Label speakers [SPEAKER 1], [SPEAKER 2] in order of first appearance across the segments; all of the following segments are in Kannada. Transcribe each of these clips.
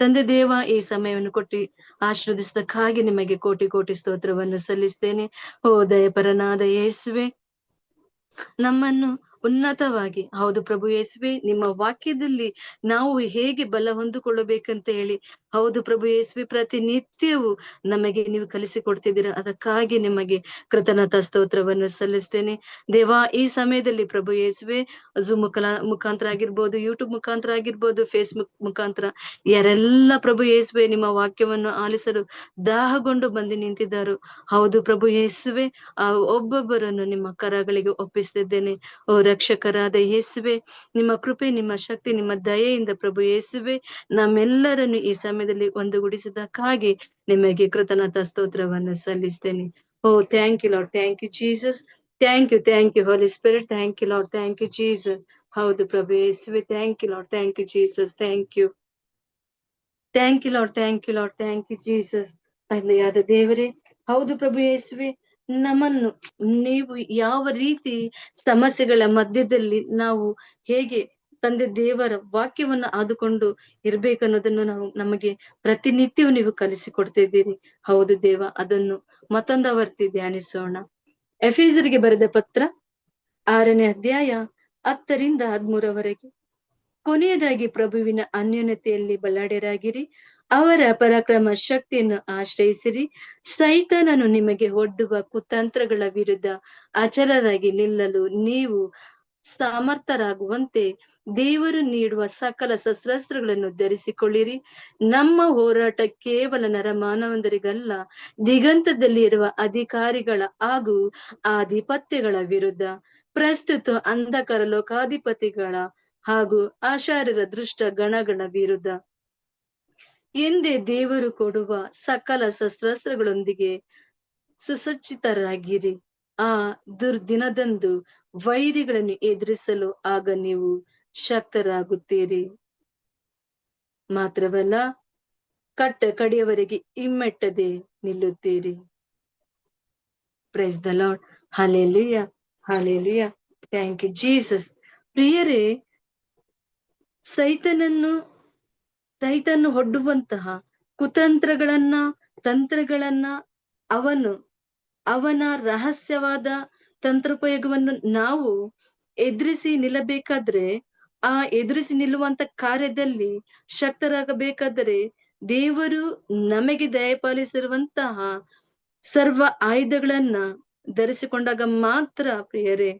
[SPEAKER 1] ತಂದೆ ದೇವ ಈ ಸಮಯವನ್ನು ಕೊಟ್ಟು ಆಶೀರ್ವದಿಸದಕ್ಕಾಗಿ ನಿಮಗೆ ಕೋಟಿ ಕೋಟಿ ಸ್ತೋತ್ರವನ್ನು ಸಲ್ಲಿಸ್ತೇನೆ. ಓ ದಯಪರನಾದ ಯೇಸುವೆ, ನಮ್ಮನ್ನು ಉನ್ನತವಾಗಿ, ಹೌದು ಪ್ರಭು ಯೇಸುವೆ, ನಿಮ್ಮ ವಾಕ್ಯದಲ್ಲಿ ನಾವು ಹೇಗೆ ಬಲ ಹೊಂದಿಕೊಳ್ಳಬೇಕಂತ ಹೇಳಿ. ಹೌದು ಪ್ರಭು ಯೇಸುವೆ, ಪ್ರತಿನಿತ್ಯವೂ ನಮಗೆ ನೀವು ಕಲಿಸಿಕೊಡ್ತಿದ್ದೀರಾ, ಅದಕ್ಕಾಗಿ ನಿಮಗೆ ಕೃತಜ್ಞತಾ ಸ್ತೋತ್ರವನ್ನು ಸಲ್ಲಿಸ್ತೇನೆ. ದೇವಾ, ಈ ಸಮಯದಲ್ಲಿ ಪ್ರಭು ಯೇಸುವೆ ಝೂಮ್ ಮುಖಲ ಮುಖಾಂತರ ಆಗಿರ್ಬೋದು ಯೂಟ್ಯೂಬ್ ಮುಖಾಂತರ ಆಗಿರ್ಬೋದು ಫೇಸ್ಬುಕ್ ಮುಖಾಂತರ, ಯಾರೆಲ್ಲ ಪ್ರಭು ಯೇಸುವೆ ನಿಮ್ಮ ವಾಕ್ಯವನ್ನು ಆಲಿಸಲು ದಾಹಗೊಂಡು ಬಂದು ನಿಂತಿದ್ದಾರೋ, ಹೌದು ಪ್ರಭು ಯೇಸುವೆ, ಆ ಒಬ್ಬೊಬ್ಬರನ್ನು ನಿಮ್ಮ ಕರಗಳಿಗೆ ಒಪ್ಪಿಸ್ತಿದ್ದೇನೆ. ಓ ರಕ್ಷಕರಾದ ಯೇಸುವೆ, ನಿಮ್ಮ ಕೃಪೆ, ನಿಮ್ಮ ಶಕ್ತಿ, ನಿಮ್ಮ ದಯೆಯಿಂದ ಪ್ರಭು ಯೇಸುವೆ, ನಮ್ಮೆಲ್ಲರನ್ನು ಈ ಸಮಯದಲ್ಲಿ ಒಂದುಗೂಡಿಸಿದಕ್ಕಾಗಿ ನಿಮಗೆ ಕೃತಜ್ಞತಾ ಸ್ತೋತ್ರವನ್ನು ಸಲ್ಲಿಸ್ತೇನೆ. ಓ thank you Lord thank you Jesus thank you thank you Holy Spirit thank you Lord thank you Jesus ಹೌದು, ಪ್ರಭು ಯೇಸುವೆ. Thank you Lord thank you Jesus thank you thank you Lord thank you Lord thank you Jesus ತಂದೆಯಾದ ದೇವರೇ, ಹೌದು, ಪ್ರಭು ಯೇಸುವೆ. ನಮ್ಮನ್ನು ನೀವು ಯಾವ ರೀತಿ ಸಮಸ್ಯೆಗಳ ಮಧ್ಯದಲ್ಲಿ ನಾವು ಹೇಗೆ ತಂದೆ ದೇವರ ವಾಕ್ಯವನ್ನು ಆದುಕೊಂಡು ಇರ್ಬೇಕನ್ನೋದನ್ನು ನಾವು ನಮಗೆ ಪ್ರತಿನಿತ್ಯವೂ ನೀವು ಕಲಿಸಿಕೊಡ್ತಿದ್ದೀರಿ. ಹೌದು ದೇವ, ಅದನ್ನು ಮತ್ತೊಂದವರ್ತಿ ಧ್ಯಾನಿಸೋಣ. ಎಫೀಸರಿಗೆ ಬರೆದ ಪತ್ರ ಆರನೇ ಅಧ್ಯಾಯ ಹತ್ತರಿಂದ ಹದ್ಮೂರವರೆಗೆ ಕೊನೆಯದಾಗಿ ಪ್ರಭುವಿನ ಅನ್ಯೋನ್ಯತೆಯಲ್ಲಿ ಬಲ್ಲಾಡೆರಾಗಿರಿ ಅವರ ಪರಾಕ್ರಮ ಶಕ್ತಿಯನ್ನು ಆಶ್ರಯಿಸಿರಿ. ಸೈತನನ್ನು ನಿಮಗೆ ಒಡ್ಡುವ ಕುತಂತ್ರಗಳ ವಿರುದ್ಧ ಅಚರರಾಗಿ ನಿಲ್ಲಲು ನೀವು ಸಮರ್ಥರಾಗುವಂತೆ ದೇವರು ನೀಡುವ ಸಕಲ ಶಸ್ತ್ರಾಸ್ತ್ರಗಳನ್ನು ಧರಿಸಿಕೊಳ್ಳಿರಿ. ನಮ್ಮ ಹೋರಾಟ ಕೇವಲ ನರಮಾನವಂದರಿಗಲ್ಲ, ದಿಗಂತದಲ್ಲಿ ಇರುವ ಅಧಿಕಾರಿಗಳ ಹಾಗೂ ಆಧಿಪತ್ಯಗಳ ವಿರುದ್ಧ. ಪ್ರಸ್ತುತ ಅಂಧಕರ ಲೋಕಾಧಿಪತಿಗಳ ಹಾಗೂ ಆಶಾರ್ಯರ ದೃಷ್ಟ ಗಣಗಳ ವಿರುದ್ಧ. ಎಂದೇ ದೇವರು ಕೊಡುವ ಸಕಲ ಶಸ್ತ್ರಾಸ್ತ್ರಗಳೊಂದಿಗೆ ಸುಸಜ್ಜಿತರಾಗಿರಿ. ಆ ದುರ್ದಿನದಂದು ವೈರಿಗಳನ್ನು ಎದುರಿಸಲು ಆಗ ನೀವು ಶಕ್ತರಾಗುತ್ತೀರಿ. ಮಾತ್ರವಲ್ಲ, ಕಟ್ಟ ಕಡೆಯವರೆಗೆ ಇಮ್ಮೆಟ್ಟದೆ ನಿಲ್ಲುತ್ತೀರಿ. Praise the Lord hallelujah hallelujah thank you Jesus ಪ್ರಿಯರೇ, ಸೈತನನ್ನು ಸೈತನ್ನು ಹೊಡ್ಡುವಂತಹ ಕುತಂತ್ರಗಳನ್ನ, ತಂತ್ರಗಳನ್ನ ಅವನು, ಅವನ ರಹಸ್ಯವಾದ ತಂತ್ರೋಪಯೋಗವನ್ನು ನಾವು ಎದುರಿಸಿ ನಿಲ್ಲಬೇಕಾದ್ರೆ, ಆ ಎದುರಿಸಿ ನಿಲ್ಲುವಂತ ಕಾರ್ಯದಲ್ಲಿ ಶಕ್ತರಾಗಬೇಕಾದರೆ ದೇವರು ನಮಗೆ ದಯಪಾಲಿಸಿರುವಂತಹ ಸರ್ವ ಆಯುಧಗಳನ್ನ ಧರಿಸಿಕೊಂಡಾಗ ಮಾತ್ರ, ಪ್ರಿಯರೇ.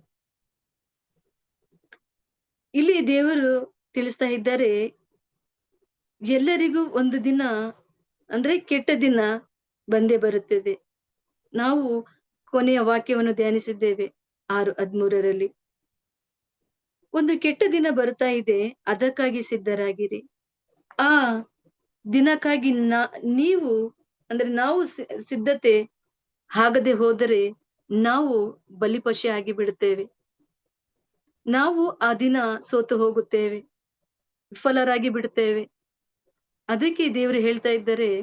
[SPEAKER 1] ಇಲ್ಲಿ ದೇವರು ತಿಳಿಸ್ತಾ ಇದ್ದಾರೆ ಎಲ್ಲರಿಗೂ ಒಂದು ದಿನ, ಅಂದ್ರೆ ಕೆಟ್ಟ ದಿನ ಬಂದೇ ಬರುತ್ತದೆ. ನಾವು ಕೊನೆಯ ವಾಕ್ಯವನ್ನು ಧ್ಯಾನಿಸಿದ್ದೇವೆ, ಆರು ಹದ್ಮೂರರಲ್ಲಿ. ಒಂದು ಕೆಟ್ಟ ದಿನ ಬರ್ತಾ ಇದೆ, ಅದಕ್ಕಾಗಿ ಸಿದ್ಧರಾಗಿರಿ. ಆ ದಿನಕ್ಕಾಗಿ ನಾ, ನೀವು, ಅಂದ್ರೆ ನಾವು ಸಿದ್ಧತೆ ಆಗದೆ ಹೋದರೆ ನಾವು ಬಲಿಪಶಿ ಆಗಿ ಬಿಡುತ್ತೇವೆ ನಾವು ಆ ದಿನ ಸೋತು ಹೋಗುತ್ತೇವೆ ವಿಫಲರಾಗಿ ಬಿಡುತ್ತೇವೆ ಅದಕ್ಕೆ ದೇವರು ಹೇಳ್ತಾ ಇದ್ದಾರೆ,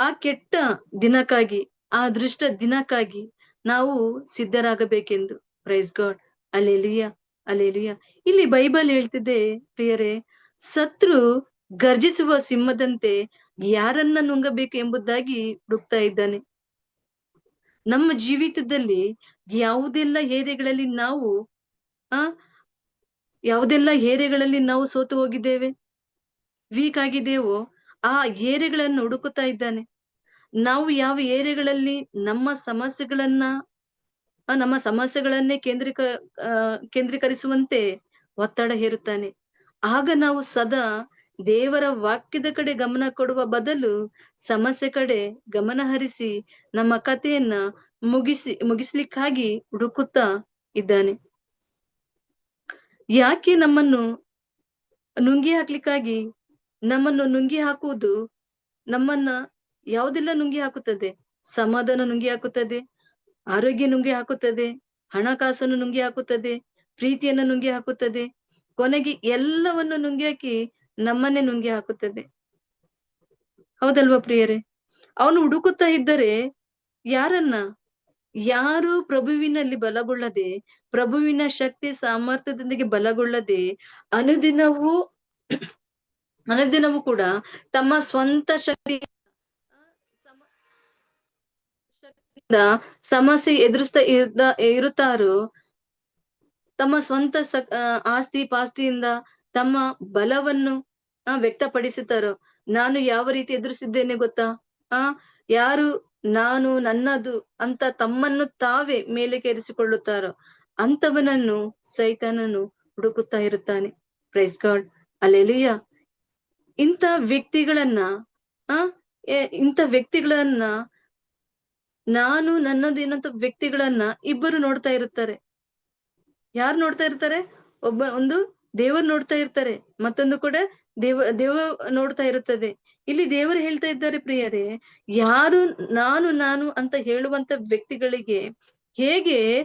[SPEAKER 1] ಆ ಕೆಟ್ಟ ದಿನಕ್ಕಾಗಿ, ಆ ದೃಷ್ಟ ದಿನಕ್ಕಾಗಿ ನಾವು ಸಿದ್ಧರಾಗಬೇಕೆಂದು. ಪ್ರೈಸ್ ಗಾಡ್ ಅಲೆಲಿಯ ಅಲೆಲಿಯ ಇಲ್ಲಿ ಬೈಬಲ್ ಹೇಳ್ತಿದೆ ಪ್ರಿಯರೇ ಶತ್ರು ಗರ್ಜಿಸುವ ಸಿಂಹದಂತೆ ಯಾರನ್ನ ನುಂಗಬೇಕು ಎಂಬುದಾಗಿ ಹುಡುಕ್ತಾ ಇದ್ದಾನೆ. ನಮ್ಮ ಜೀವಿತದಲ್ಲಿ ಯಾವುದೆಲ್ಲ ಏರೆಗಳಲ್ಲಿ ನಾವು, ಆ, ಯಾವುದೆಲ್ಲ ಏರೆಗಳಲ್ಲಿ ನಾವು ಸೋತು ಹೋಗಿದ್ದೇವೆ? ವೀಕ್ ಆಗಿದ್ದೇವೋ ಆ ಏರೆಗಳನ್ನು ಹುಡುಕುತ್ತಾ ಇದ್ದಾನೆ. ನಾವು ಯಾವ ಏರಿಯಾಗಳಲ್ಲಿ ನಮ್ಮ ಸಮಸ್ಯೆಗಳನ್ನ ನಮ್ಮ ಸಮಸ್ಯೆಗಳನ್ನೇ ಕೇಂದ್ರೀಕ ಕೇಂದ್ರೀಕರಿಸುವಂತೆ ಒತ್ತಡ ಹೇರುತ್ತಾನೆ. ಆಗ ನಾವು ಸದಾ ದೇವರ ವಾಕ್ಯದ ಕಡೆ ಗಮನ ಕೊಡುವ ಬದಲು ಸಮಸ್ಯೆ ಕಡೆ ಗಮನ ಹರಿಸಿ ನಮ್ಮ ಕಥೆಯನ್ನ ಮುಗಿಸಿ, ಮುಗಿಸ್ಲಿಕ್ಕಾಗಿ ಹುಡುಕುತ್ತಾ ಇದ್ದಾನೆ. ಯಾಕೆ ನಮ್ಮನ್ನು ನುಂಗಿ ಹಾಕ್ಲಿಕ್ಕಾಗಿ ನಮ್ಮನ್ನು ನುಂಗಿ ಹಾಕುವುದು ನಮ್ಮನ್ನ ಯಾವುದೆಲ್ಲ ನುಂಗಿ ಹಾಕುತ್ತದೆ? ಸಮಾಧಾನ ನುಂಗಿ ಹಾಕುತ್ತದೆ, ಆರೋಗ್ಯ ನುಂಗಿ ಹಾಕುತ್ತದೆ, ಹಣಕಾಸನ್ನು ನುಂಗಿ ಹಾಕುತ್ತದೆ, ಪ್ರೀತಿಯನ್ನು ನುಂಗಿ ಹಾಕುತ್ತದೆ. ಕೊನೆಗೆ ಎಲ್ಲವನ್ನು ನುಂಗಿ ಹಾಕಿ ನಮ್ಮನ್ನೇ ನುಂಗಿ ಹಾಕುತ್ತದೆ. ಹೌದಲ್ವಾ ಪ್ರಿಯರೇ? ಅವನು ಹುಡುಕುತ್ತಾ ಇದ್ದರೆ ಯಾರನ್ನ? ಯಾರು ಪ್ರಭುವಿನಲ್ಲಿ ಬಲಗೊಳ್ಳದೆ, ಪ್ರಭುವಿನ ಶಕ್ತಿ ಸಾಮರ್ಥ್ಯದೊಂದಿಗೆ ಬಲಗೊಳ್ಳದೆ, ಅನುದಿನವೂ ಅನುದಿನವೂ ಕೂಡ ತಮ್ಮ ಸ್ವಂತ ಶಕ್ತಿ ಶಕ್ತಿಯಿಂದ ಸಮಸ್ಯೆ ಎದುರಿಸ್ತಾ ಇರ್ದ ಇರುತ್ತಾರೋ, ತಮ್ಮ ಸ್ವಂತ ಆಸ್ತಿ ಪಾಸ್ತಿಯಿಂದ ತಮ್ಮ ಬಲವನ್ನು ವ್ಯಕ್ತಪಡಿಸುತ್ತಾರೋ? ನಾನು ಯಾವ ರೀತಿ ಎದುರಿಸಿದ್ದೇನೆ ಗೊತ್ತಾ? ಆ, ಯಾರು ನಾನು ನನ್ನದು ಅಂತ ತಮ್ಮನ್ನು ತಾವೇ ಮೇಲೆ ಕೇರಿಸಿಕೊಳ್ಳುತ್ತಾರೋ ಅಂತವನನ್ನು ಸೈತಾನನು ಹುಡುಕುತ್ತಾ ಇರುತ್ತಾನೆ. ಪ್ರೈಸ್ ಗಾಡ್ ಅಲ್ಲೆಲಿಯ ಇಂಥ ವ್ಯಕ್ತಿಗಳನ್ನ, ಆ ಇಂಥ ವ್ಯಕ್ತಿಗಳನ್ನ ನಾನು ನನ್ನದೇನಂತ ವ್ಯಕ್ತಿಗಳನ್ನ ಇಬ್ಬರು ನೋಡ್ತಾ ಇರ್ತಾರೆ ಯಾರು ನೋಡ್ತಾ ಇರ್ತಾರೆ? ಒಬ್ಬ, ಒಂದು ದೇವರು ನೋಡ್ತಾ ಇರ್ತಾರೆ. ಮತ್ತೊಂದು ಕೂಡ ದೇವ ದೇವ ನೋಡ್ತಾ ಇರುತ್ತದೆ. ಇಲ್ಲಿ ದೇವರು ಹೇಳ್ತಾ ಇದ್ದಾರೆ ಪ್ರಿಯರೇ, ಯಾರು ನಾನು ನಾನು ಅಂತ ಹೇಳುವಂತ ವ್ಯಕ್ತಿಗಳಿಗೆ ಹೇಗೆ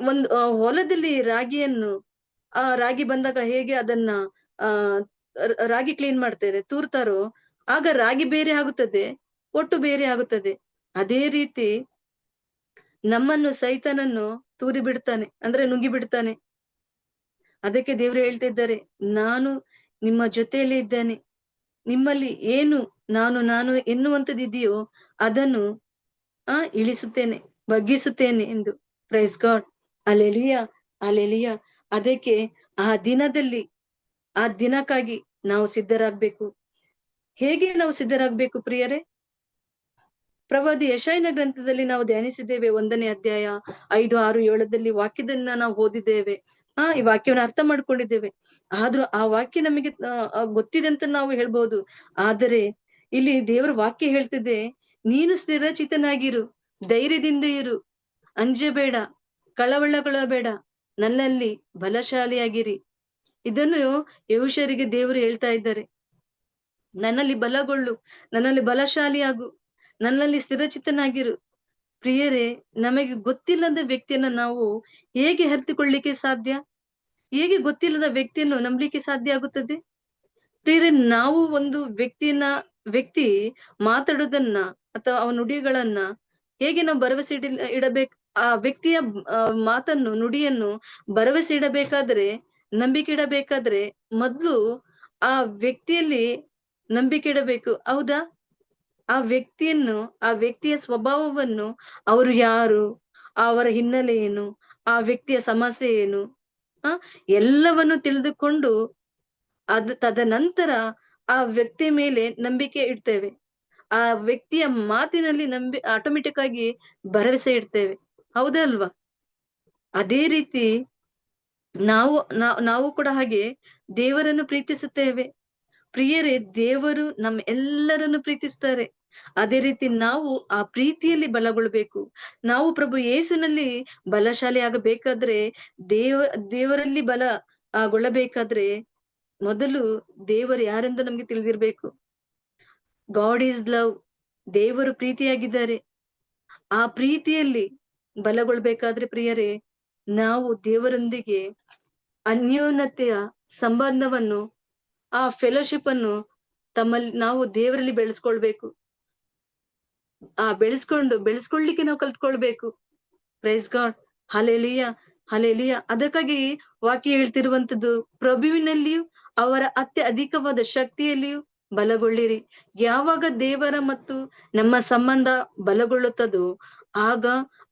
[SPEAKER 1] ಒಂದು ಹೊಲದಲ್ಲಿ ರಾಗಿಯನ್ನು, ಆ, ರಾಗಿ ಬಂದಾಗ ಹೇಗೆ ಅದನ್ನ, ಆ ರಾಗಿ ಕ್ಲೀನ್ ಮಾಡ್ತಾರೆ ತೂರ್ತಾರೋ, ಆಗ ರಾಗಿ ಬೇರೆ ಆಗುತ್ತದೆ, ಒಟ್ಟು ಬೇರೆ ಆಗುತ್ತದೆ. ಅದೇ ರೀತಿ ನಮ್ಮನ್ನು ಸೈತನನ್ನು ತೂರಿ ಬಿಡ್ತಾನೆ, ಅಂದ್ರೆ ನುಂಗಿ ಬಿಡ್ತಾನೆ. ಅದಕ್ಕೆ ದೇವ್ರು ಹೇಳ್ತಾ ಇದ್ದಾರೆ, ನಾನು ನಿಮ್ಮ ಜೊತೆಯಲ್ಲಿ ಇದ್ದೇನೆ. ನಿಮ್ಮಲ್ಲಿ ಏನು ನಾನು ನಾನು ಎನ್ನುವಂಥದ್ದಿದೆಯೋ ಅದನ್ನು, ಆ, ಇಳಿಸುತ್ತೇನೆ, ಬಗ್ಗಿಸುತ್ತೇನೆ ಎಂದು. ಪ್ರೈಸ್ ಗಾಡ್ ಅಲೆಲಿಯ ಅಲೆಲಿಯ ಅದಕ್ಕೆ ಆ ದಿನದಲ್ಲಿ ಆ ದಿನಕ್ಕಾಗಿ ನಾವು ಸಿದ್ಧರಾಗ್ಬೇಕು. ಹೇಗೆ ನಾವು ಸಿದ್ಧರಾಗ್ಬೇಕು ಪ್ರಿಯರೇ? ಪ್ರವಾದಿ ಯಶಾಯನ ಗ್ರಂಥದಲ್ಲಿ ನಾವು ಧ್ಯಾನಿಸಿದ್ದೇವೆ ಒಂದನೇ ಅಧ್ಯಾಯ ಐದು ಆರು ಏಳದಲ್ಲಿ ವಾಕ್ಯದನ್ನ ನಾವು ಓದಿದ್ದೇವೆ. ಆ, ಈ ವಾಕ್ಯವನ್ನು ಅರ್ಥ ಮಾಡ್ಕೊಂಡಿದ್ದೇವೆ. ಆದ್ರೂ ಆ ವಾಕ್ಯ ನಮಗೆ ಗೊತ್ತಿದೆ ಅಂತ ನಾವು ಹೇಳ್ಬಹುದು ಆದರೆ ಇಲ್ಲಿ ದೇವರ ವಾಕ್ಯ ಹೇಳ್ತಿದೆ ನೀನು ಸ್ಥಿರಚಿತನಾಗಿರು ಧೈರ್ಯದಿಂದ ಇರು. ಅಂಜಬೇಡ, ಕಳವಳಗೊಳ್ಳಬೇಡ. ನನ್ನಲ್ಲಿ ಬಲಶಾಲಿಯಾಗಿರಿ. ಇದನ್ನು ಯಹುಷರಿಗೆ ದೇವರು ಹೇಳ್ತಾ ಇದ್ದಾರೆ. ನನ್ನಲ್ಲಿ ಬಲಗೊಳ್ಳು, ನನ್ನಲ್ಲಿ ಬಲಶಾಲಿಯಾಗು, ನನ್ನಲ್ಲಿ ಸ್ಥಿರಚಿತ್ತನಾಗಿರು. ಪ್ರಿಯರೇ, ನಮಗೆ ಗೊತ್ತಿಲ್ಲದ ವ್ಯಕ್ತಿಯನ್ನ ನಾವು ಹೇಗೆ ಹರಿತುಕೊಳ್ಳಿಕ್ಕೆ ಸಾಧ್ಯ? ಹೇಗೆ ಗೊತ್ತಿಲ್ಲದ ವ್ಯಕ್ತಿಯನ್ನು ನಂಬಲಿಕ್ಕೆ ಸಾಧ್ಯ ಆಗುತ್ತದೆ? ಪ್ರಿಯರೇ, ನಾವು ಒಂದು ವ್ಯಕ್ತಿಯನ್ನ, ವ್ಯಕ್ತಿ ಮಾತಾಡೋದನ್ನ ಅಥವಾ ಅವನ ನುಡಿಗಳನ್ನ ಹೇಗೆ ನಾವು ಭರವಸೆ ಇಡ ಇಡಬೇಕು? ಆ ವ್ಯಕ್ತಿಯ ಮಾತನ್ನು, ನುಡಿಯನ್ನು ಭರವಸೆ ಇಡಬೇಕಾದ್ರೆ ನಂಬಿಕೆ ಇಡಬೇಕಾದ್ರೆ ಮೊದ್ಲು ಆ ವ್ಯಕ್ತಿಯಲ್ಲಿ ನಂಬಿಕೆ ಇಡಬೇಕು. ಹೌದಾ? ಆ ವ್ಯಕ್ತಿಯನ್ನು, ಆ ವ್ಯಕ್ತಿಯ ಸ್ವಭಾವವನ್ನು ಅವರು ಯಾರು? ಅವರ ಹಿನ್ನೆಲೆ ಏನು? ಆ ವ್ಯಕ್ತಿಯ ಸಮಸ್ಯೆ ಏನು? ಆ, ಎಲ್ಲವನ್ನು ತಿಳಿದುಕೊಂಡು ಅದ್, ತದನಂತರ ಆ ವ್ಯಕ್ತಿ ಮೇಲೆ ನಂಬಿಕೆ ಇಡ್ತೇವೆ. ಆ ವ್ಯಕ್ತಿಯ ಮಾತಿನಲ್ಲಿ ನಂಬಿ ಆಟೋಮೆಟಿಕ್ ಆಗಿ ಭರವಸೆ ಇಡ್ತೇವೆ. ಹೌದಲ್ವಾ? ಅದೇ ರೀತಿ ನಾವು ನಾವು ಕೂಡ ಹಾಗೆ ದೇವರನ್ನು ಪ್ರೀತಿಸುತ್ತೇವೆ. ಪ್ರಿಯರೇ, ದೇವರು ನಮ್ಮ ಎಲ್ಲರನ್ನು ಪ್ರೀತಿಸ್ತಾರೆ. ಅದೇ ರೀತಿ ನಾವು ಆ ಪ್ರೀತಿಯಲ್ಲಿ ಬಲಗೊಳ್ಬೇಕು. ನಾವು ಪ್ರಭು ಯೇಸುನಲ್ಲಿ ಬಲಶಾಲಿ ಆಗಬೇಕಾದ್ರೆ ದೇವ, ದೇವರಲ್ಲಿ ಬಲ ಗೊಳ್ಳಬೇಕಾದ್ರೆ ಮೊದಲು ದೇವರು ಯಾರೆಂದು ನಮ್ಗೆ ತಿಳಿದಿರ್ಬೇಕು. God is love. ದೇವರು ಪ್ರೀತಿಯಾಗಿದ್ದಾರೆ. ಆ ಪ್ರೀತಿಯಲ್ಲಿ ಬಲಗೊಳ್ಬೇಕಾದ್ರೆ ಪ್ರಿಯರೇ ನಾವು ದೇವರೊಂದಿಗೆ ಅನ್ಯೋನ್ಯತೆಯ ಸಂಬಂಧವನ್ನು, ಆ ಫೆಲೋಶಿಪ್ ಅನ್ನು ತಮ್ಮಲ್ಲಿ ನಾವು ದೇವರಲ್ಲಿ ಬೆಳೆಸ್ಕೊಳ್ಬೇಕು. ಆ ಬೆಳೆಸ್ಕೊಂಡು ಬೆಳೆಸ್ಕೊಳ್ಳಿಕ್ಕೆ ನಾವು ಕಲ್ತ್ಕೊಳ್ಬೇಕು. ಪ್ರೈಸ್ ಗಾಡ್ ಹಲೆಲಿಯ ಹಲೆಲಿಯ ಅದಕ್ಕಾಗಿ ವಾಕ್ಯ ಹೇಳ್ತಿರುವಂತದ್ದು ಪ್ರಭುವಿನಲ್ಲಿಯೂ ಅವರ ಅತ್ಯ ಅಧಿಕವಾದ ಶಕ್ತಿಯಲ್ಲಿಯೂ ಬಲಗೊಳ್ಳಿರಿ. ಯಾವಾಗ ದೇವರ ಮತ್ತು ನಮ್ಮ ಸಂಬಂಧ ಬಲಗೊಳ್ಳುತ್ತದೋ, ಆಗ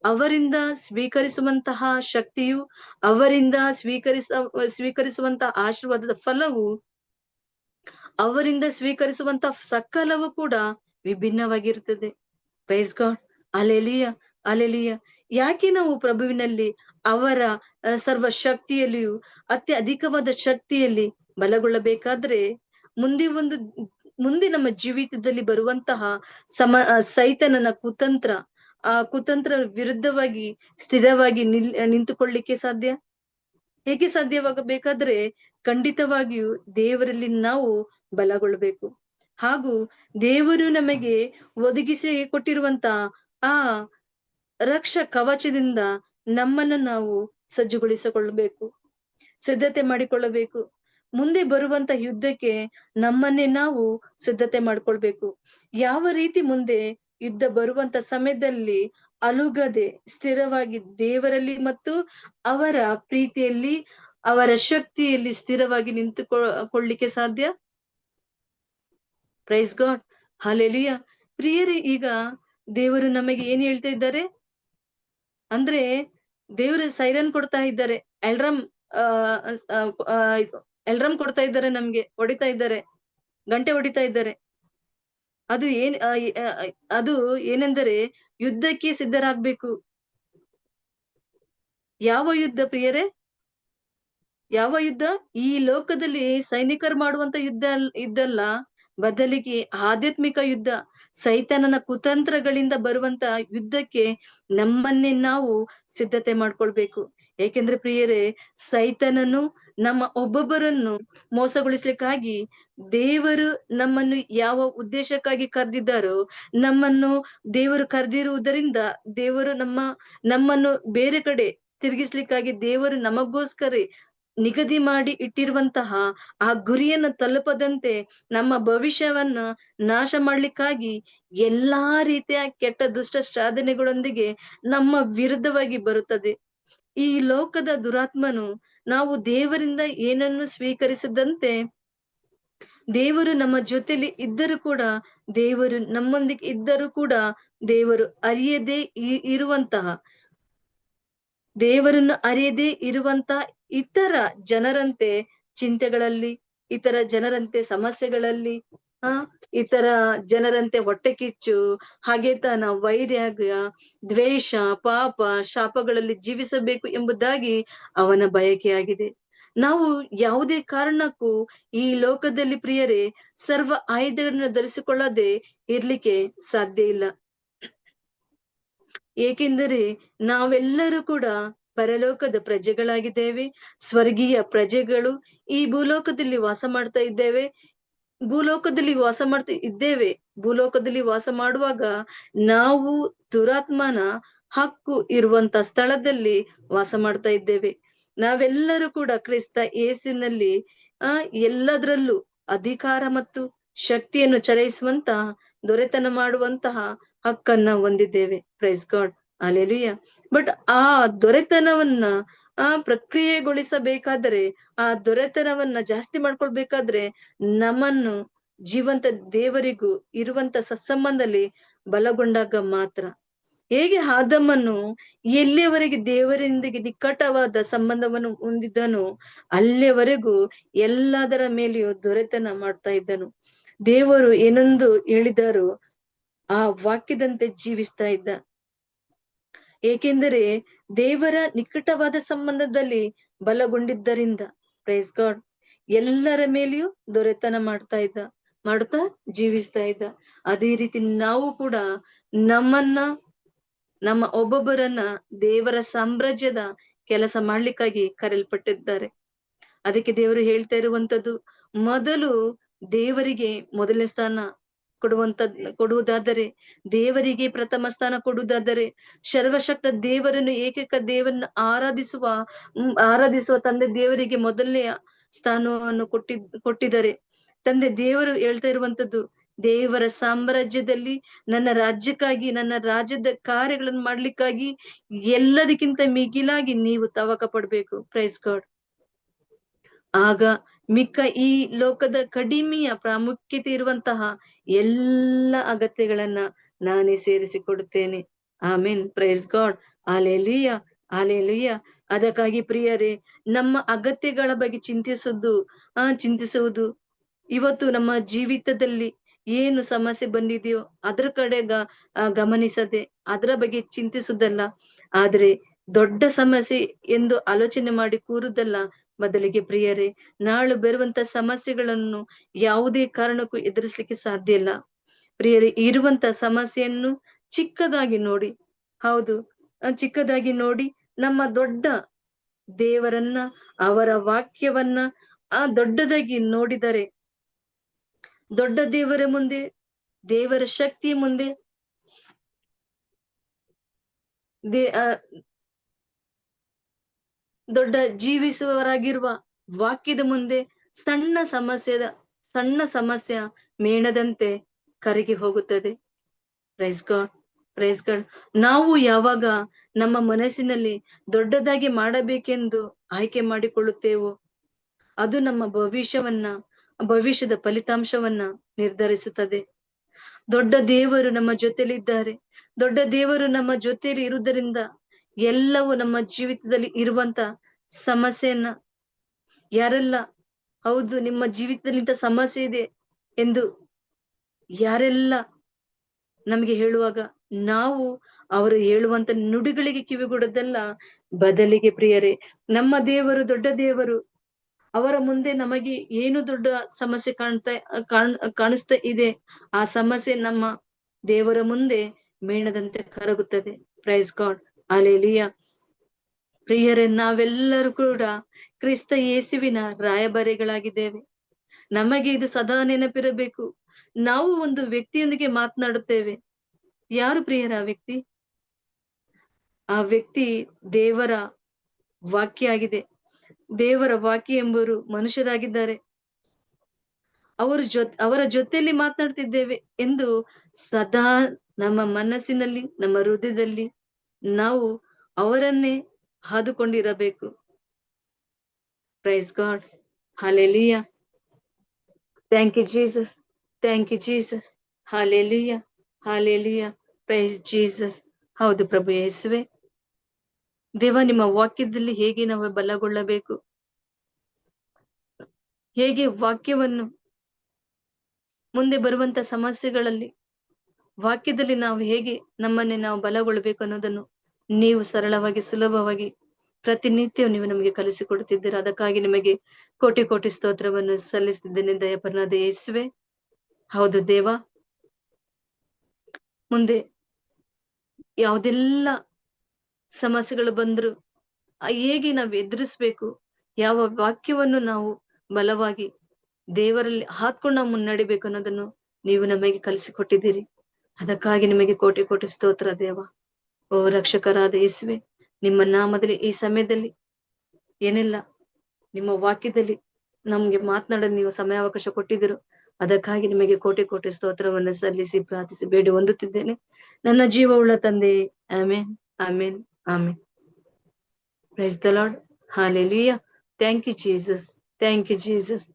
[SPEAKER 1] ಅವರಿಂದ ಸ್ವೀಕರಿಸುವಂತಹ ಶಕ್ತಿಯು, ಅವರಿಂದ ಸ್ವೀಕರಿಸ ಸ್ವೀಕರಿಸುವಂತಹ ಆಶೀರ್ವಾದದ ಫಲವು, ಅವರಿಂದ ಸ್ವೀಕರಿಸುವಂತ ಸಕಲವು ಕೂಡ ವಿಭಿನ್ನವಾಗಿರುತ್ತದೆ. ಪ್ರೈಸ್ ಗಾಡ್ ಅಲೆಲಿಯ ಅಲೆಲಿಯ ಯಾಕೆ ನಾವು ಪ್ರಭುವಿನಲ್ಲಿ ಅವರ ಸರ್ವ ಶಕ್ತಿಯಲ್ಲಿಯೂ ಅತ್ಯಧಿಕವಾದ ಶಕ್ತಿಯಲ್ಲಿ ಬಲಗೊಳ್ಳಬೇಕಾದ್ರೆ, ಮುಂದೆ ಒಂದು ಮುಂದೆ ನಮ್ಮ ಜೀವಿತದಲ್ಲಿ ಬರುವಂತಹ ಸಮ ಸೈತನನ ಕುತಂತ್ರ, ಆ ಕುತಂತ್ರ ವಿರುದ್ಧವಾಗಿ ಸ್ಥಿರವಾಗಿ ನಿಲ್ ನಿಂತುಕೊಳ್ಳಿಕ್ಕೆ ಸಾಧ್ಯ? ಹೇಗೆ ಸಾಧ್ಯವಾಗಬೇಕಾದ್ರೆ ಖಂಡಿತವಾಗಿಯೂ ದೇವರಲ್ಲಿ ನಾವು ಬಲಗೊಳ್ಬೇಕು ಹಾಗೂ ದೇವರು ನಮಗೆ ಒದಗಿಸಿ ಕೊಟ್ಟಿರುವಂತ ಆ ರಕ್ಷ ಕವಚದಿಂದ ನಮ್ಮನ್ನು ನಾವು ಸಜ್ಜುಗೊಳಿಸಿಕೊಳ್ಳಬೇಕು, ಸಿದ್ಧತೆ ಮಾಡಿಕೊಳ್ಳಬೇಕು. ಮುಂದೆ ಬರುವಂತ ಯುದ್ಧಕ್ಕೆ ನಮ್ಮನ್ನೇ ನಾವು ಸಿದ್ಧತೆ ಮಾಡ್ಕೊಳ್ಬೇಕು. ಯಾವ ರೀತಿ ಮುಂದೆ ಯುದ್ಧ ಬರುವಂತ ಸಮಯದಲ್ಲಿ ಅಲುಗದೆ ಸ್ಥಿರವಾಗಿ ದೇವರಲ್ಲಿ ಮತ್ತು ಅವರ ಪ್ರೀತಿಯಲ್ಲಿ, ಅವರ ಶಕ್ತಿಯಲ್ಲಿ ಸ್ಥಿರವಾಗಿ ನಿಂತುಕೊಳ್ಳಿಕ್ಕೆ ಸಾಧ್ಯ? ಪ್ರೈಸ್ ಗಾಡ್ ಹಾಲೆಲುಯ ಪ್ರಿಯರೇ, ಈಗ ದೇವರು ನಮಗೆ ಏನ್ ಹೇಳ್ತಾ ಇದ್ದಾರೆ? ಅಂದ್ರೆ ದೇವರು ಸೈರನ್ ಕೊಡ್ತಾ ಇದ್ದಾರೆ. ಎಲ್ರಮ್ ಎಲ್ರಮ್ ಕೊಡ್ತಾ ಇದ್ದಾರೆ ನಮ್ಗೆ, ಹೊಡಿತಾ ಇದ್ದಾರೆ, ಗಂಟೆ ಹೊಡಿತಾ ಇದ್ದಾರೆ. ಅದು ಏನ್ ಅದು ಏನೆಂದರೆ ಯುದ್ಧಕ್ಕೆ ಸಿದ್ಧರಾಗ್ಬೇಕು. ಯಾವ ಯುದ್ಧ ಪ್ರಿಯರೇ? ಯಾವ ಯುದ್ಧ? ಈ ಲೋಕದಲ್ಲಿ ಸೈನಿಕರು ಮಾಡುವಂತ ಯುದ್ಧ ಇದ್ದಲ್ಲ, ಬದಲಿಗೆ ಆಧ್ಯಾತ್ಮಿಕ ಯುದ್ಧ. ಸೈತನನ ಕುತಂತ್ರಗಳಿಂದ ಬರುವಂತ ಯುದ್ಧಕ್ಕೆ ನಮ್ಮನ್ನೇ ನಾವು ಸಿದ್ಧತೆ ಮಾಡ್ಕೊಳ್ಬೇಕು. ಏಕೆಂದ್ರೆ ಪ್ರಿಯರೇ, ಸೈತನನ್ನು ನಮ್ಮ ಒಬ್ಬೊಬ್ಬರನ್ನು ಮೋಸಗೊಳಿಸ್ಲಿಕ್ಕಾಗಿ ದೇವರು ನಮ್ಮನ್ನು ಯಾವ ಉದ್ದೇಶಕ್ಕಾಗಿ ಕರೆದಿದ್ದಾರೋ, ನಮ್ಮನ್ನು ದೇವರು ಕರೆದಿರುವುದರಿಂದ ದೇವರು ನಮ್ಮ, ನಮ್ಮನ್ನು ಬೇರೆ ಕಡೆ ತಿರುಗಿಸ್ಲಿಕ್ಕಾಗಿ ದೇವರು ನಮಗೋಸ್ಕರ ನಿಗದಿ ಮಾಡಿ ಇಟ್ಟಿರುವಂತಹ ಆ ಗುರಿಯನ್ನು ತಲುಪದಂತೆ ನಮ್ಮ ಭವಿಷ್ಯವನ್ನ ನಾಶ ಮಾಡ್ಲಿಕ್ಕಾಗಿ ಎಲ್ಲಾ ರೀತಿಯ ಕೆಟ್ಟ ದುಷ್ಟ ಸಾಧನೆಗಳೊಂದಿಗೆ ನಮ್ಮ ವಿರುದ್ಧವಾಗಿ ಬರುತ್ತದೆ. ಈ ಲೋಕದ ದುರಾತ್ಮನು ನಾವು ದೇವರಿಂದ ಏನನ್ನು ಸ್ವೀಕರಿಸದಂತೆ ದೇವರು ನಮ್ಮ ಜೊತೆಲಿ ಇದ್ದರೂ ಕೂಡ ದೇವರು ನಮ್ಮೊಂದಿಗೆ ಇದ್ದರೂ ಕೂಡ ದೇವರು ಅರಿಯದೇ ಇರುವಂತಹ ದೇವರನ್ನು ಅರಿಯದೇ ಇರುವಂತಹ ಇತರ ಜನರಂತೆ ಚಿಂತೆಗಳಲ್ಲಿ, ಇತರ ಜನರಂತೆ ಸಮಸ್ಯೆಗಳಲ್ಲಿ ಆ ಇತರ ಜನರಂತೆ ಹೊಟ್ಟೆ ಕಿಚ್ಚು ಹಾಗೆತನ ವೈರಾಗ್ಯ ದ್ವೇಷ, ಪಾಪ, ಶಾಪಗಳಲ್ಲಿ ಜೀವಿಸಬೇಕು ಎಂಬುದಾಗಿ ಅವನ ಬಯಕೆಯಾಗಿದೆ ನಾವು ಯಾವುದೇ ಕಾರಣಕ್ಕೂ ಈ ಲೋಕದಲ್ಲಿ ಪ್ರಿಯರೇ, ಸರ್ವ ಆಯುಧಗಳನ್ನು ಧರಿಸಿಕೊಳ್ಳದೆ ಇರ್ಲಿಕ್ಕೆ ಸಾಧ್ಯ ಇಲ್ಲ. ಏಕೆಂದರೆ ನಾವೆಲ್ಲರೂ ಕೂಡ ಪರಲೋಕದ ಪ್ರಜೆಗಳಾಗಿದ್ದೇವೆ. ಸ್ವರ್ಗೀಯ ಪ್ರಜೆಗಳು ಈ ಭೂಲೋಕದಲ್ಲಿ ವಾಸ ಮಾಡ್ತಾ ಇದ್ದೇವೆ. ಭೂಲೋಕದಲ್ಲಿ ವಾಸ ಮಾಡ್ತಾ ಇದ್ದೇವೆ. ಭೂಲೋಕದಲ್ಲಿ ವಾಸ ಮಾಡುವಾಗ ನಾವು ದುರಾತ್ಮನ ಹಕ್ಕು ಇರುವಂತ ಸ್ಥಳದಲ್ಲಿ ವಾಸ ಮಾಡ್ತಾ ಇದ್ದೇವೆ. ನಾವೆಲ್ಲರೂ ಕೂಡ ಕ್ರಿಸ್ತ ಏಸಿನಲ್ಲಿ ಆ, ಎಲ್ಲದರಲ್ಲೂ ಅಧಿಕಾರ ಮತ್ತು ಶಕ್ತಿಯನ್ನು ಚಲಾಯಿಸುವಂತ ದೊರೆತನ ಮಾಡುವಂತಹ ಹಕ್ಕನ್ನ ಹೊಂದಿದ್ದೇವೆ. ಪ್ರೈಸ್ ಗಾಡ್ ಅಲೆಲುಯ್ಯ ಬಟ್ ಆ ದೊರೆತನವನ್ನ ಆ ಪ್ರಕ್ರಿಯೆಗೊಳಿಸಬೇಕಾದರೆ, ಆ ದೊರೆತನವನ್ನ ಜಾಸ್ತಿ ಮಾಡ್ಕೊಳ್ಬೇಕಾದ್ರೆ ನಮ್ಮನ್ನು ಜೀವಂತ ದೇವರಿಗೂ ಇರುವಂತ ಸತ್ಸಂಬಂಧದಲ್ಲಿ ಬಲಗೊಂಡಾಗ ಮಾತ್ರ. ಹೇಗೆ ಆದಮನ್ನು ಎಲ್ಲಿಯವರೆಗೆ ದೇವರೊಂದಿಗೆ ನಿಕಟವಾದ ಸಂಬಂಧವನ್ನು ಹೊಂದಿದ್ದನೋ ಅಲ್ಲಿಯವರೆಗೂ ಎಲ್ಲದರ ಮೇಲೆಯೂ ದೊರೆತನ ಮಾಡ್ತಾ ಇದ್ದನು. ದೇವರು ಏನೊಂದು ಹೇಳಿದರು ಆ ವಾಕ್ಯದಂತೆ ಜೀವಿಸ್ತಾ ಇದ್ದ. ಏಕೆಂದರೆ ದೇವರ ನಿಕಟವಾದ ಸಂಬಂಧದಲ್ಲಿ ಬಲಗೊಂಡಿದ್ದರಿಂದ ಪ್ರೈಸ್ ಗಾಡ್ ಎಲ್ಲರ ಮೇಲೆಯೂ ದೊರೆತನ ಮಾಡ್ತಾ ಇದ್ದ, ಮಾಡ್ತಾ ಜೀವಿಸ್ತಾ ಇದ್ದ. ಅದೇ ರೀತಿ ನಾವು ಕೂಡ ನಮ್ಮನ್ನ, ನಮ್ಮ ಒಬ್ಬೊಬ್ಬರನ್ನ ದೇವರ ಸಾಮ್ರಾಜ್ಯದ ಕೆಲಸ ಮಾಡ್ಲಿಕ್ಕಾಗಿ ಕರೆಯಲ್ಪಟ್ಟಿದ್ದಾರೆ. ಅದಕ್ಕೆ ದೇವರು ಹೇಳ್ತಾ ಇರುವಂತದ್ದು ಮೊದಲು ದೇವರಿಗೆ ಮೊದಲನೇ ಸ್ಥಾನ ಕೊಡುವಂತ ಕೊಡುವುದಾದರೆ, ದೇವರಿಗೆ ಪ್ರಥಮ ಸ್ಥಾನ ಕೊಡುವುದಾದರೆ, ಸರ್ವಶಕ್ತ ದೇವರನ್ನು ಏಕೈಕ ದೇವರನ್ನು ಆರಾಧಿಸುವ ಆರಾಧಿಸುವ ತಂದೆ ದೇವರಿಗೆ ಮೊದಲನೆಯ ಸ್ಥಾನವನ್ನು ಕೊಟ್ಟಿ, ಕೊಟ್ಟಿದ್ದಾರೆ. ತಂದೆ ದೇವರು ಹೇಳ್ತಾ ಇರುವಂತದ್ದು, ದೇವರ ಸಾಮ್ರಾಜ್ಯದಲ್ಲಿ ನನ್ನ ರಾಜ್ಯಕ್ಕಾಗಿ, ನನ್ನ ರಾಜ್ಯದ ಕಾರ್ಯಗಳನ್ನು ಮಾಡ್ಲಿಕ್ಕಾಗಿ ಎಲ್ಲದಕ್ಕಿಂತ ಮಿಗಿಲಾಗಿ ನೀವು ತವಕ ಪಡ್ಬೇಕು. ಪ್ರೈಸ್ ಗಾಡ್ ಆಗ ಮಿಕ್ಕ ಈ ಲೋಕದ ಕಡಿಮೆಯ ಪ್ರಾಮುಖ್ಯತೆ ಇರುವಂತಹ ಎಲ್ಲ ಅಗತ್ಯಗಳನ್ನ ನಾನೇ ಸೇರಿಸಿಕೊಡುತ್ತೇನೆ. ಆಮೇನ್. ಪ್ರೈಸ್ ಗಾಡ್ ಆಲೆಲುಯ್ಯ ಆಲೆಲುಯ್ಯ ಅದಕ್ಕಾಗಿ ಪ್ರಿಯರೇ, ನಮ್ಮ ಅಗತ್ಯಗಳ ಬಗ್ಗೆ ಚಿಂತಿಸುದು ಆ, ಚಿಂತಿಸುವುದು ಇವತ್ತು ನಮ್ಮ ಜೀವಿತದಲ್ಲಿ ಏನು ಸಮಸ್ಯೆ ಬಂದಿದೆಯೋ ಅದ್ರ ಕಡೆ ಗಮನಿಸದೆ ಅದರ ಬಗ್ಗೆ ಚಿಂತಿಸುದಲ್ಲ ಆದ್ರೆ ದೊಡ್ಡ ಸಮಸ್ಯೆ ಎಂದು ಆಲೋಚನೆ ಮಾಡಿ ಕೂರುದಲ್ಲ ಬದಲಿಗೆ ಪ್ರಿಯರೇ, ನಾಳು ಬರುವಂತ ಸಮಸ್ಯೆಗಳನ್ನು ಯಾವುದೇ ಕಾರಣಕ್ಕೂ ಎದುರಿಸ್ಲಿಕ್ಕೆ ಸಾಧ್ಯ ಇಲ್ಲ. ಪ್ರಿಯರೇ, ಇರುವಂತ ಸಮಸ್ಯೆಯನ್ನು ಚಿಕ್ಕದಾಗಿ ನೋಡಿ, ಹೌದು ಚಿಕ್ಕದಾಗಿ ನೋಡಿ ನಮ್ಮ ದೊಡ್ಡ ದೇವರನ್ನ, ಅವರ ವಾಕ್ಯವನ್ನ, ಆ, ದೊಡ್ಡದಾಗಿ ನೋಡಿದರೆ, ದೊಡ್ಡ ದೇವರ ಮುಂದೆ, ದೇವರ ಶಕ್ತಿ ಮುಂದೆ, ದೇ ದೊಡ್ಡ ಜೀವಿಸುವವರಾಗಿರುವ ವಾಕ್ಯದ ಮುಂದೆ ಸಣ್ಣ ಸಮಸ್ಯೆದ ಸಣ್ಣ ಸಮಸ್ಯೆ ಮೇಣದಂತೆ ಕರಗಿ ಹೋಗುತ್ತದೆ. ಪ್ರೈಸ್ ಗಾಡ್ ಗಾಡ್ ನಾವು ಯಾವಾಗ ನಮ್ಮ ಮನಸ್ಸಿನಲ್ಲಿ ದೊಡ್ಡದಾಗಿ ಮಾಡಬೇಕೆಂದು ಆಯ್ಕೆ ಮಾಡಿಕೊಳ್ಳುತ್ತೇವೋ, ಅದು ನಮ್ಮ ಭವಿಷ್ಯವನ್ನ, ಭವಿಷ್ಯದ ಫಲಿತಾಂಶವನ್ನ ನಿರ್ಧರಿಸುತ್ತದೆ. ದೊಡ್ಡ ದೇವರು ನಮ್ಮ ಜೊತೆಲಿದ್ದಾರೆ. ದೊಡ್ಡ ದೇವರು ನಮ್ಮ ಜೊತೆಯಲ್ಲಿ ಇರುವುದರಿಂದ ಎಲ್ಲವೂ ನಮ್ಮ ಜೀವಿತದಲ್ಲಿ ಇರುವಂತ ಸಮಸ್ಯೆಯನ್ನ ಯಾರೆಲ್ಲ, ಹೌದು, ನಿಮ್ಮ ಜೀವಿತದಲ್ಲಿ ಇಂಥ ಸಮಸ್ಯೆ ಇದೆ ಎಂದು ಯಾರೆಲ್ಲ ನಮಗೆ ಹೇಳುವಾಗ ನಾವು ಅವರು ಹೇಳುವಂತ ನುಡಿಗಳಿಗೆ ಕಿವಿಗೊಡೋದಲ್ಲ. ಬದಲಿಗೆ ಪ್ರಿಯರೇ, ನಮ್ಮ ದೇವರು ದೊಡ್ಡ ದೇವರು, ಅವರ ಮುಂದೆ ನಮಗೆ ಏನು ದೊಡ್ಡ ಸಮಸ್ಯೆ ಕಾಣ್ತಾ, ಕಾಣ್, ಕಾಣಿಸ್ತಾ ಇದೆ, ಆ ಸಮಸ್ಯೆ ನಮ್ಮ ದೇವರ ಮುಂದೆ ಮೇಣದಂತೆ ಕರಗುತ್ತದೆ. ಪ್ರೈಸ್ ಗಾಡ್ ಅಲೆಲಿಯ ಪ್ರಿಯರೇ, ನಾವೆಲ್ಲರೂ ಕೂಡ ಕ್ರಿಸ್ತ ಯೇಸುವಿನ ರಾಯಭಾರಿಗಳಾಗಿದ್ದೇವೆ. ನಮಗೆ ಇದು ಸದಾ ನೆನಪಿರಬೇಕು. ನಾವು ಒಂದು ವ್ಯಕ್ತಿಯೊಂದಿಗೆ ಮಾತನಾಡುತ್ತೇವೆ. ಯಾರು ಪ್ರಿಯರ ಆ ವ್ಯಕ್ತಿ? ಆ ವ್ಯಕ್ತಿ ದೇವರ ವಾಕ್ಯ ಆಗಿದೆ ದೇವರ ವಾಕ್ಯ ಎಂಬುವರು ಮನುಷ್ಯರಾಗಿದ್ದಾರೆ. ಅವರ ಜೊತೆ ಅವರ ಜೊತೆಯಲ್ಲಿ ಮಾತನಾಡ್ತಿದ್ದೇವೆ ಎಂದು ಸದಾ ನಮ್ಮ ಮನಸ್ಸಿನಲ್ಲಿ, ನಮ್ಮ ಹೃದಯದಲ್ಲಿ ನಾವು ಅವರನ್ನೇ ಹಾದುಕೊಂಡಿರಬೇಕು praise God hallelujah thank you Jesus thank you Jesus hallelujah hallelujah praise Jesus ಹೌದು ಪ್ರಭು ಯೇಸುವೆ. ದೇವ, ನಿಮ್ಮ ವಾಕ್ಯದಲ್ಲಿ ಹೇಗೆ ನಾವು ಬಲಗೊಳ್ಳಬೇಕು? ಹೇಗೆ ವಾಕ್ಯವನ್ನು ಮುಂದೆ ಬರುವಂತ ಸಮಸ್ಯೆಗಳಲ್ಲಿ ವಾಕ್ಯದಲ್ಲಿ ನಾವು ಹೇಗೆ ನಮ್ಮನ್ನೇ ನಾವು ಬಲಗೊಳ್ಳಬೇಕು ಅನ್ನೋದನ್ನು ನೀವು ಸರಳವಾಗಿ, ಸುಲಭವಾಗಿ ಪ್ರತಿನಿತ್ಯ ನೀವು ನಮಗೆ ಕಲಿಸಿಕೊಡುತ್ತಿದ್ದೀರಾ? ಅದಕ್ಕಾಗಿ ನಿಮಗೆ ಕೋಟಿ ಕೋಟಿ ಸ್ತೋತ್ರವನ್ನು ಸಲ್ಲಿಸುತ್ತಿದ್ದೇನೆ ದಯಪರ್ನಾದ ಯೇಸುವೆ. ಹೌದು ದೇವ. ಮುಂದೆ ಯಾವುದೆಲ್ಲ ಸಮಸ್ಯೆಗಳು ಬಂದ್ರು ಹೇಗೆ ನಾವು ಎದುರಿಸ್ಬೇಕು? ಯಾವ ವಾಕ್ಯವನ್ನು ನಾವು ಬಲವಾಗಿ ದೇವರಲ್ಲಿ ಹಾತ್ಕೊಂಡು ನಾವು ಮುನ್ನಡಿಬೇಕು ಅನ್ನೋದನ್ನು ನೀವು ನಮಗೆ ಕಲಿಸಿಕೊಟ್ಟಿದ್ದೀರಿ. ಅದಕ್ಕಾಗಿ ನಿಮಗೆ ಕೋಟಿ ಕೋಟಿ ಸ್ತೋತ್ರ ದೇವ. ಓ ರಕ್ಷಕರಾದ ಯೇಸುವೆ, ನಿಮ್ಮ ನಾಮದಲ್ಲಿ ಈ ಸಮಯದಲ್ಲಿ ಏನೆಲ್ಲ, ನಿಮ್ಮ ವಾಕ್ಯದಲ್ಲಿ ನಮ್ಗೆ ಮಾತನಾಡಲು ನೀವು ಸಮಯಾವಕಾಶ ಕೊಟ್ಟಿದ್ದರು, ಅದಕ್ಕಾಗಿ ನಿಮಗೆ ಕೋಟಿ ಕೋಟಿ ಸ್ತೋತ್ರವನ್ನು ಸಲ್ಲಿಸಿ ಪ್ರಾರ್ಥಿಸಿ ಬೇಡಿ ಹೊಂದುತ್ತಿದ್ದೇನೆ. ನನ್ನ ಉಳ್ಳ ತಂದೆ, amen amen amen. Praise the Lord hallelujah thank you Jesus thank you Jesus